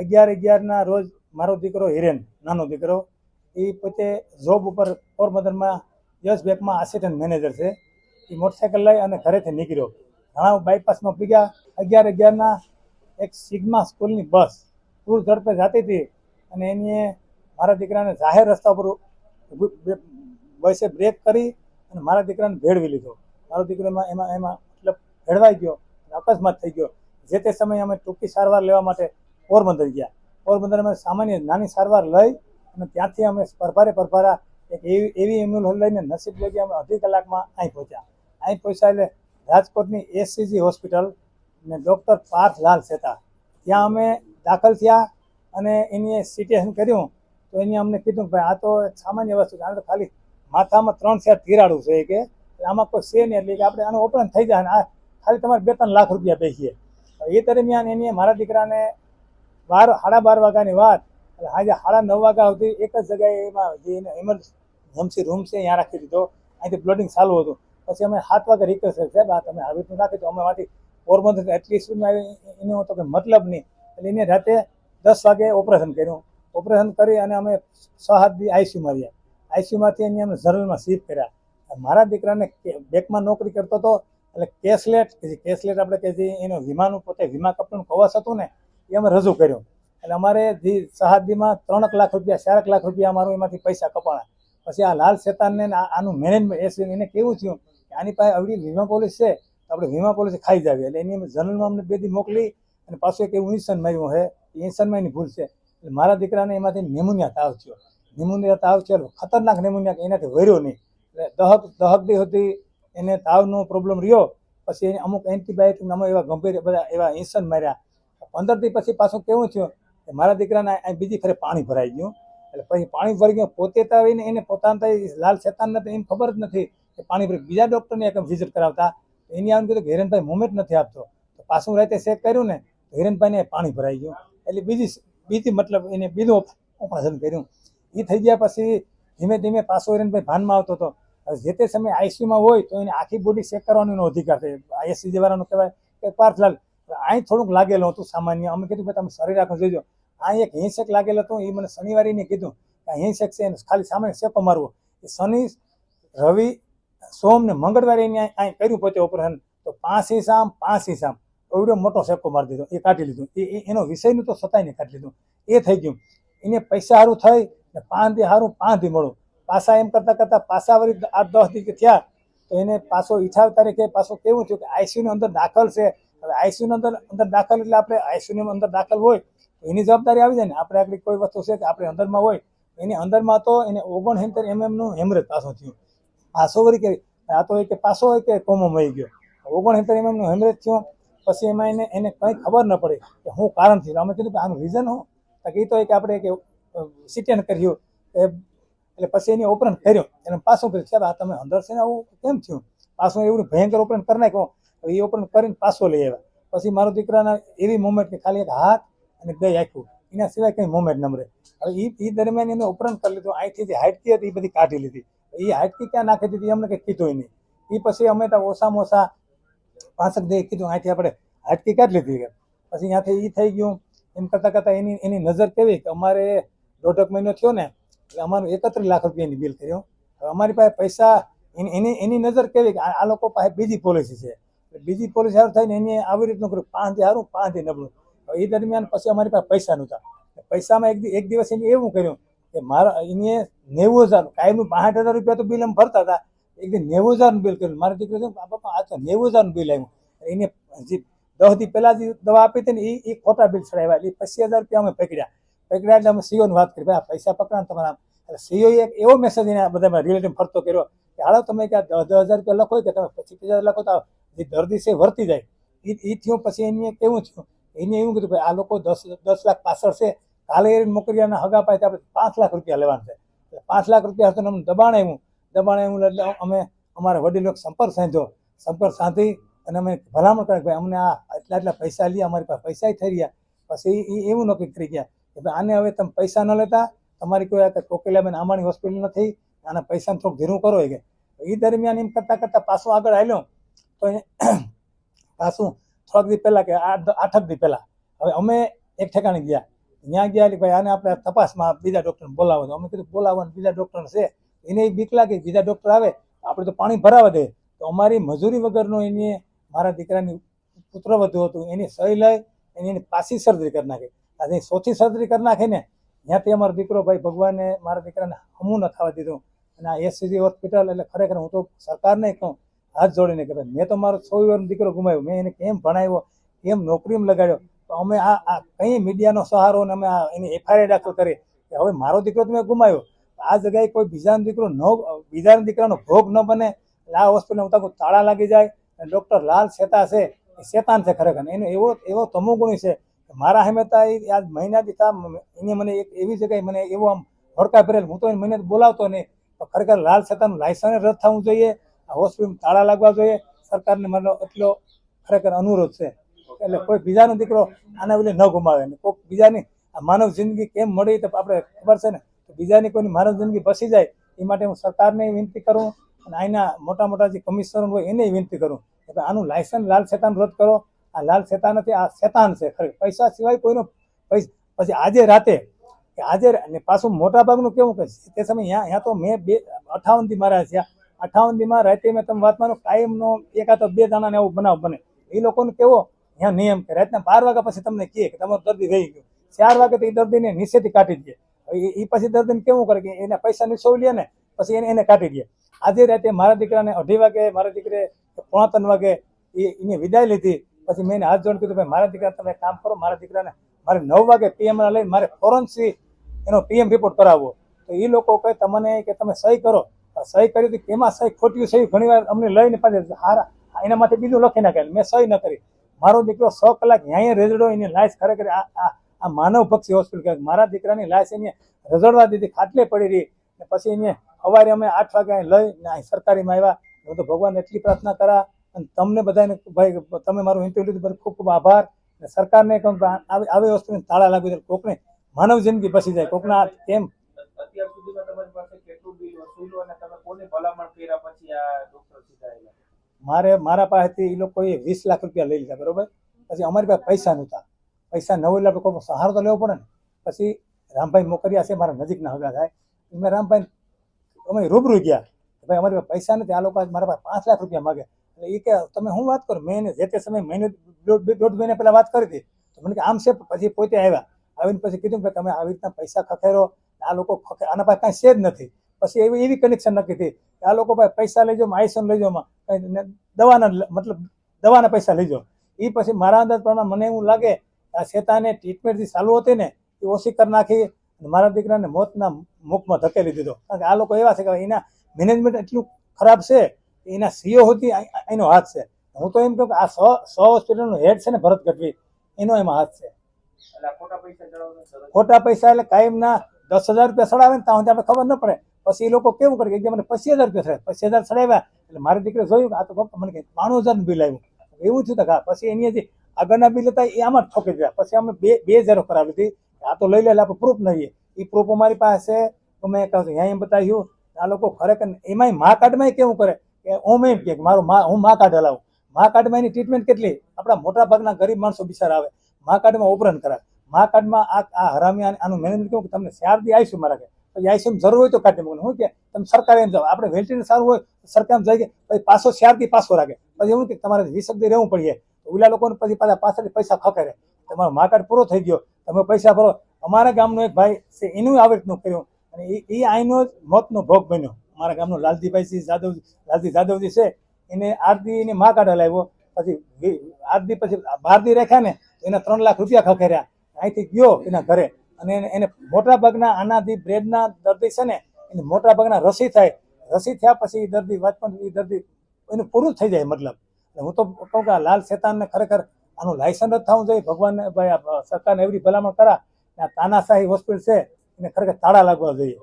અગિયાર અગિયારના રોજ મારો દીકરો હિરેન, નાનો દીકરો, એ પોતે જોબ ઉપર પોરબંદરમાં યસ બેંકમાં આસિસ્ટન્ટ મેનેજર છે. એ મોટરસાઇકલ લઈ અને ઘરેથી નીકળ્યો. ઘણા બાયપાસમાં પીગ્યા અગિયાર અગિયારના એક સિગ્મા સ્કૂલની બસ પૂર ઝડપે જતી હતી અને એને મારા દીકરાને જાહેર રસ્તા ઉપર બસે બ્રેક કરી અને મારા દીકરાને ભેળવી લીધો. મારો દીકરો એમાં એમાં એમાં મતલબ ભેળવાઈ ગયો અકસ્માત થઈ ગયો. જે તે સમયે અમે ટૂંકી સારવાર લેવા માટે પોરબંદર ગયા. પોરબંદર અમે સામાન્ય નાની સારવાર લઈ અને ત્યાંથી અમે પરભારે પરભારા એક એવી એવી એમ્બ્યુલન્સ લઈને નસીબ લગી અમે અઢી કલાકમાં અહીં પહોંચ્યા. અહીં પહોંચ્યા એટલે રાજકોટની એસસીજી હોસ્પિટલ ને ડૉક્ટર પાર્થલાલ સેતા. ત્યાં અમે દાખલ થયા અને એની સિટેશન કર્યું તો એને અમને કીધું કે ભાઈ આ તો એક સામાન્ય વસ્તુ છે. આ તો ખાલી માથામાં ત્રણ ચાર તિરાડું છે કે આમાં કોઈ છે નહીં એટલે કે આપણે આનું ઓપરેશન થઈ જાય આ ખાલી તમારે બે ત્રણ લાખ રૂપિયા બેસીએ. એ દરમિયાન એની મારા દીકરાને બાર સાડા બાર વાગ્યાની વાત. એટલે આજે સાડા નવ વાગ્યા સુધી એક જ જગ્યાએ એમાં જે એને એમરજન્સી રૂમ છે ત્યાં રાખી દીધો. અહીંથી બ્લડિંગ ચાલુ હતું. પછી અમે સાત વાગે રિક્વેસ્ટ કરી, સાહેબ, આ તમે આવી રીતનું નાખી તો અમે માંથી પોરબંદર એટલી સ્પીડમાં આવી એનો તો કંઈ મતલબ નહીં. એટલે એને રાતે દસ વાગે ઓપરેશન કર્યું. ઓપરેશન કરી અને અમે છ હાથ દી આઈસીયુમાં રહ્યા આઈસીયુમાંથી એને અમે જનરલમાં શિફ્ટ કર્યા. મારા દીકરાને બેંકમાં નોકરી કરતો હતો. એટલે કેશલેટ કે જે કેશલેટ આપણે કે જે એનો વીમાનું પોતે વીમા કંપનીનું કવચ હતું ને એ અમે રજૂ કર્યું. એટલે અમારે સહાદીમાં ત્રણ લાખ રૂપિયા, ચારક લાખ રૂપિયા અમારું એમાંથી પૈસા કપાણા. પછી આ લાલ શેતાનને આનું મેનેજમેન્ટ એને કેવું થયું કે આની પાસે આવડી વીમા પોલિસ છે, તો આપણે વીમા પોલિસી ખાઈ જાવી. એટલે એની અમે જનરલમાં અમને બે દી મોકલી અને પાછું એક એવું ઇન્સન માર્યું એ ઇન્સનમાં એની ભૂલ છે. એટલે મારા દીકરાને એમાંથી નેમોનિયા તાવ થયો. નેમોનિયા તાવ થયો ખતરનાક નેમોનિયા એનાથી વર્યો નહીં. એટલે દહક દહક દી સુધી એને તાવનો પ્રોબ્લેમ રહ્યો. પછી એને અમુક એન્ટીબાયોટિક અમુક એવા ગંભીર બધા એવા ઇન્સન માર્યા. પંદર દી પછી પાછું કેવું થયું કે મારા દીકરાને બીજી ફરે પાણી ભરાઈ ગયું. એટલે પછી પાણી ભરી ગયું. પોતે તો આવીને એને પોતાના લાલ શેતાન નથી એને ખબર જ નથી કે પાણી ભરી બીજા ડૉક્ટરને એક વિઝિટ કરાવતા. એની આવીને કીધું કે હિરેનભાઈ મુમેન્ટ નથી આપતો. તો પાછું રાતે ચેક કર્યું ને, તો હિરેનભાઈને પાણી ભરાઈ ગયું. એટલે બીજી બીજી મતલબ એને બીજું ઓપરેશન કર્યું. એ થઈ ગયા પછી ધીમે ધીમે પાછો હિરેનભાઈ ભાનમાં આવતો હતો. જે તે સમયે આઈસીયુમાં હોય તો એને આખી બોડી ચેક કરવાનો એનો અધિકાર છે. આઈએસસી વાળાનો કહેવાય કે પાર્થલાલ અહીં થોડુંક લાગેલું હતું સામાન્ય. અમે કીધું કે તમે શરીર આખું જોજો. અહીં એક હિંસેક લાગેલો હતો એ મને શનિવારે એને કીધું કે હિંસેક છે ખાલી સામાન્ય શેકો મારવો. એ શનિ, રવિ, સોમ ને મંગળવારે એને અહીં કર્યું પોતે ઓપરેશન. તો પાંચ હિસામ પાંચ હિસામ એવડો મોટો શેકો મારી દીધો. એ કાઢી લીધું. એ એનો વિષયનું તો સતાઈને કાઢી લીધું. એ થઈ ગયું. એને પૈસા સારું થઈ ને દી સારું દી મળું પાછા એમ કરતાં કરતાં પાછા વળી આઠ દસ દી થયા તો એને પાછો ઈઠાવ તારીખે પાછો કેવું થયું કે આઈસીયુની અંદર દાખલ છે. હવે આઈસીયુની અંદર અંદર દાખલ એટલે આપણે આઈસીયુની અંદર દાખલ હોય તો એની જવાબદારી આવી જાય ને. આપણે આગળ કોઈ વસ્તુ છે કે આપણે અંદરમાં હોય, એની અંદરમાં તો એને ઓગણસિત્તેર એમએમનું હેમરેજ પાછું થયું. પાછો વળી કે આ તો હોય કે પાછો હોય કે કોમો મળી ગયો. ઓગણસિત્તેર એમએમનું હેમરેજ થયું, પછી એમાં એને એને કંઈ ખબર ન પડી કે હું કારણ થયું. અમે કીધું કે આનું રીઝન હું કે એ તો કે આપણે કે સિટેન કર્યું, એ, એટલે પછી એની ઓપરેશન કર્યો. એને પાછું કર્યું સાહેબ, આ તમે અંદર છે ને આવું કેમ થયું? પાછું એવું ભયંકર ઓપરેશન કરી નાખ્યું. હવે એ ઓપન કરીને પાછો લઈ આવ્યા. પછી મારો દીકરાના એવી મુમેન્ટ કે ખાલી એક હાથ અને ગઈ આખું. એના સિવાય કંઈ મોમેન્ટ નમરે. હવે એ એ દરમિયાન એને ઓપરેશન કરી લીધું. અહીંથી જે હાઇટકી હતી એ બધી કાઢી લીધી. એ હાઇટકી ક્યાં નાખી દીધી અમને કંઈ કીધું નહીં. એ પછી અમે તો ઓછામાં ઓછા પાંસઠ દે કીધું અહીંથી આપણે હાઇટકી કાઢી લીધી પછી ત્યાંથી એ થઈ ગયું. એમ કરતાં કરતાં એની એની નજર કેવી કે અમારે દોઢક મહિનો થયો ને, એટલે અમારું એકત્રીસ લાખ રૂપિયાની બિલ કર્યો અમારી પાસે પૈસા એની એની નજર કેવી કે આ લોકો પાસે બીજી પોલિસી છે. બીજી પોલીસ સારું થઈને એને આવી રીતનું કર્યું. પાંચથી સારું પાંચથી નબળું. એ દરમિયાન પછી અમારી પાસે પૈસા નહોતા પૈસામાં એક એક દિવસ એને એવું કર્યું કે મારા, એને નેવું હજાર, કાયમનું પાંસઠ હજાર રૂપિયા તો બિલ એમ ભરતા હતા. એક દી નેવું હજારનું બિલ કર્યું. મારા દીકરી બાપા, આ તો નેવું હજારનું બિલ આવ્યું એને જે દસ પહેલાં જે દવા આપી હતી ને એ એ ખોટા બિલ ચડાવ્યા. એટલે પચીસ હજાર રૂપિયા અમે પકડ્યા પકડ્યા એટલે અમે સીઓની વાત કરી. ભાઈ પૈસા પકડા તમારા. એટલે સીઓએ એક એવો મેસેજ એને બધા રિલેટિવ ફરતો કર્યો કે હાલો તમે કે દસ દસ હજાર રૂપિયા લખો કે તમે પચીસ હજાર લખો તો જે દર્દી છે વર્તી જાય. એ એ થયું પછી એને કેવું થયું. એને એવું કીધું, ભાઈ આ લોકો દસ દસ લાખ પાછળ છે. કાલે એ મોકરિયાના હગા પાસે આપણે પાંચ લાખ રૂપિયા લેવાના છે. એટલે પાંચ લાખ રૂપિયા હતો અમને દબાણ આવ્યું દબાણ આવ્યું એટલે અમે અમારા વડીલો સંપર્ક સાંધ્યો. સંપર્ક સાંધી અને અમે ભલામણ કરે ભાઈ અમને આ આટલા એટલા પૈસા લઈએ અમારી પાસે પૈસા થઈ રહ્યા. પછી એ એવું નક્કી કરી ગયા કે, ભાઈ આને હવે તમે પૈસા ન લેતા. તમારી કોઈ કોકિલાબેન આમાણી હોસ્પિટલ નથી. આના પૈસાને થોડુંક ધીરું કરો કે. એ દરમિયાન એમ કરતાં કરતાં પાછું આગળ આવ્યો તો પાછું થોડાક દી પહેલાં કે આઠ આઠક દી પહેલાં. હવે અમે એક ઠેકાણે ગયા. ત્યાં ગયા એટલે ભાઈ આને આપણે તપાસમાં બીજા ડૉક્ટરને બોલાવો અમે કીધું બોલાવો ને બીજા ડૉક્ટર છે. એને ય બીક લાગે બીજા ડૉક્ટર આવે, આપણે તો પાણી ભરાવા દે. તો અમારી મજૂરી વગરનો એને મારા દીકરાની પુત્ર વધુ હતું. એની સહી લઈ એની એની પાછી સર્જરી કરી નાખી. આજે સોથી સર્જરી કરી નાખીને ત્યાંથી અમારો દીકરો ભાઈ ભગવાને મારા દીકરાને હમું ન થવા દીધું. અને આ એસસીજી હોસ્પિટલ એટલે ખરેખર હું તો સરકારને કહું, હાથ જોડીને કે મેં તો મારો છ વર્ષનો દીકરો ગુમાવ્યો, મેં એને કેમ ભણાવ્યો, કેમ નોકરીમાં લગાડ્યો? તો અમે આ આ કંઈ મીડિયાનો સહારો અને અમે આ એની એફઆઈઆર દાખલ કરી. કે હવે મારો દીકરો તો મેં ગુમાવ્યો. આ જગ્યાએ કોઈ બીજાનો દીકરો ન, બીજાના દીકરાનો ભોગ ન બને. એટલે આ હોસ્પિટલ હું તાકો તાળા લાગી જાય. અને ડૉક્ટર લાલ શેતા છે. એ શેતાન છે ખરેખર. એનો એવો એવો તમોગુણી છે મારા હમેતા એ આજ મહિના દીધા એને મને એક એવી જગ્યાએ મને એવો આમ હડકા ભરેલ. હું તો એને મહિને બોલાવતો નહીં. તો ખરેખર લાલ શેતાનું લાયસન્સ રદ થવું જોઈએ. આ હોસ્પિટલ તાળા લાગવા જોઈએ. સરકારને મને એટલો ખરેખર અનુરોધ છે. એટલે કોઈ બીજાનો દીકરો આના વિલે ન ગુમાવે. ને કોઈક બીજાની આ માનવ જિંદગી કેમ મળી તો આપણે ખબર છે ને. તો બીજાની કોઈની માનવ જિંદગી બસી જાય, એ માટે હું સરકારને વિનંતી કરું અને અહીંના મોટા મોટા જે કમિશનર હોય એને વિનંતી કરું. કે આનું લાયસન્સ લાલ શેતાન રદ કરો. આ લાલ શેતાન નથી, આ શેતાન છે. ખરેખર પૈસા સિવાય કોઈનો પૈસા પછી આજે રાતે કે આજે અને પાછું મોટા ભાગનું કેવું કે તે સમય ત્યાં ત્યાં તો મેં બે અઠાવનથી મારા થયા અઠાવનથી રાતે મેં તમે વાત માનો કાયમનો તો બે દાણાને એવું બનાવ બને. એ લોકોને કેવો? ત્યાં નિયમ કે, રાતના બાર વાગ્યા પછી તમને કહે કે તમારું દર્દી રહી ગયું. ચાર વાગે તો એ દર્દીને નીચેથી કાઢી દે. એ પછી દર્દીને કેવું કરે કે એના પૈસા નિસોવી લે ને, પછી એને એને કાઢી દે. આજે રાતે મારા દીકરાને અઢી વાગે મારા દીકરે પોણા ત્રણ વાગે એ એને વિદાય લીધી. પછી મેં હાથ જોડ કીધું ભાઈ મારા દીકરા તમે કામ કરો, મારા દીકરાને મારે નવ વાગે પીએમ લઈને મારે ફોરન્સી એનો પીએમ રિપોર્ટ કરાવવો. તો એ લોકો કહે, તમને કે તમે સહી કરો. સહી કરી હતી, કેમાં સહી ખોટી સહી ઘણી વાર અમને લઈને પાછી હારા એના માટે બીજું લખી નાખેલું મેં સહી ન કરી. મારો દીકરો સો કલાક અહીંયા રેઝડો એની લાશ ખરેખર આ આ માનવ પક્ષી હોસ્પિટલ કહેવાય. મારા દીકરાની લાશ એને રઝળવા દીધી, ખાટલે પડી રહી. ને પછી એને સવારે અમે આઠ વાગે અહીં લઈ ને અહીં સરકારીમાં આવ્યા. હું તો ભગવાન એટલી પ્રાર્થના કરા અને તમને બધાને ભાઈ, તમે મારું ઇન્ટરવ્યુ લીધું ખૂબ ખૂબ આભાર. ને સરકારને કહું આવી વસ્તુને તાળા લાગી કોકને માનવ જિંદગી બસી જાય. કોકના પછી આવ્યા મારે મારા પાસેથી એ લોકોએ વીસ લાખ રૂપિયા લઈ લીધા બરોબર? પછી અમારી પાસે પૈસા નહોતા. પૈસા ન હોય એટલે કોઈ સહારો તો લેવો પડે ને? પછી રામભાઈ મોકરિયા છે મારા નજીકના હગા થાય. મેં રામભાઈ અમે રૂબરૂ ગયા. ભાઈ અમારી પાસે પૈસા નથી આ લોકો આજ મારા પાસે પાંચ લાખ રૂપિયા માગે. એટલે એ કે તમે શું વાત કરો? મેં જે તે સમયે મહિને દોઢ મહિના પહેલા વાત કરી હતી. તો મને કે આમ છે પછી પોતે આવ્યા. આવીને પછી કીધું કે તમે આવી રીતના પૈસા ખખેરો, આ લોકો આના પાસે કાંઈ છે જ નથી. પછી એવી એવી કનેક્શન નક્કી થઈ કે આ લોકો પાસે પૈસા લઈ જાઓ આઈસન લઈ જાઓ દવાના મતલબ દવાના પૈસા લઈ જાઓ. એ પછી મારા અંદાજ પ્રમાણે મને એવું લાગે કે આ શેતાને ટ્રીટમેન્ટ જે ચાલુ હતી ને, એ ઓછી કરી નાખી મારા દીકરાને મોતના મુખમાં ધકેલી દીધો. કારણ કે આ લોકો એવા છે કે એના મેનેજમેન્ટ એટલું ખરાબ છે એના સીઓ હોતી એનો હાથ છે. હું તો એમ કહું કે આ સો સો હોસ્પિટલનો હેડ છે ને ભરત ગઢવી, એનો એમાં હાથ છે. ખોટા પૈસા એટલે કાયમના દસ હજાર રૂપિયા સડાવે ને ત્યાં આપણે ખબર ન પડે. પછી એ લોકો કેવું કરે કે મને પચીસ હજાર રૂપિયા સડાવે પચીસ હજાર સડાવ્યા એટલે મારી દીકરી જોયું આ તો પપ્પા મને બાણું હજારનું બિલ આવ્યું. એવું થયું હા, પછી એની જે આગળના બિલ હતા એ આમાં જ ઠોકી દીધા. પછી અમે બે બે હજારો કરાવી હતી આ તો લઈ લે આપણે પ્રૂફ નહીં એ પ્રૂફ અમારી પાસે તો મેં કહું અહીંયા એમ બતાવ્યું. આ લોકો ખરેખર એમાંય મા કાર્ડમાં કેવું કરે કે હું એમ કે મારું મા, હું મા કાર્ડ હલાવું. મા કાર્ડમાં એની ટ્રીટમેન્ટ કેટલી? આપણા મોટા ભાગના ગરીબ માણસો બિચારા આવે. મા કાર્ડમાં ઓપરેશન કરાવે મા કાર્ડમાં આ આ હરામી આને- મેનેજમેન્ટ કેવું કે તમને શારદી આયુષ્યમાં રાખે પછી આયુષ્યમ જરૂર હોય તો કાઢી મૂકે હું કે, તમે સરકારે એમ જાઓ. આપણે વેન્ટિલેટર સારું હોય, સરકાર એમ જાય કે, પછી પાછો શારદી પાછો રાખે. પછી એવું કે, તમારે વીસ દી રહેવું પડીએ. ઓલા લોકોને પછી પાછા પાછળથી પૈસા ખખેરે તમારો મા કાર્ડ પૂરો થઈ ગયો. તમે પૈસા ભરો. અમારા ગામનો એક ભાઈ છે, એનું આવી રીતનું કર્યું. અને એ એ આઈનો જ મોતનો ભોગ બન્યો. અમારા ગામનો લાલજીભાઈ જાદવ લાલજી જાદવજી છે. એને આરતી એને મા કાર્ડ હલાવ્યો પછી આજ દી પછી બાર દી રાખ્યા ને, એને ત્રણ લાખ રૂપિયા ખખેર્યા. અહીંથી ગયો એના ઘરે. અને એને મોટા ભાગના આનાથી બ્રેડના દર્દી છે ને, એને મોટા ભાગના રસી થાય. રસી થયા પછી એ દર્દી વાંચપણ એ દર્દી એનું પૂરું થઈ જાય મતલબ. હું તો કહું કે આ લાલ શેતાનને ખરેખર આનું લાયસન્સ જ થવું જોઈએ. ભગવાનને, ભાઈ સરકારને એવી ભલામણ કરા. આ તાનાશાહી હોસ્પિટલ છે, એને ખરેખર તાળા લાગવા જોઈએ.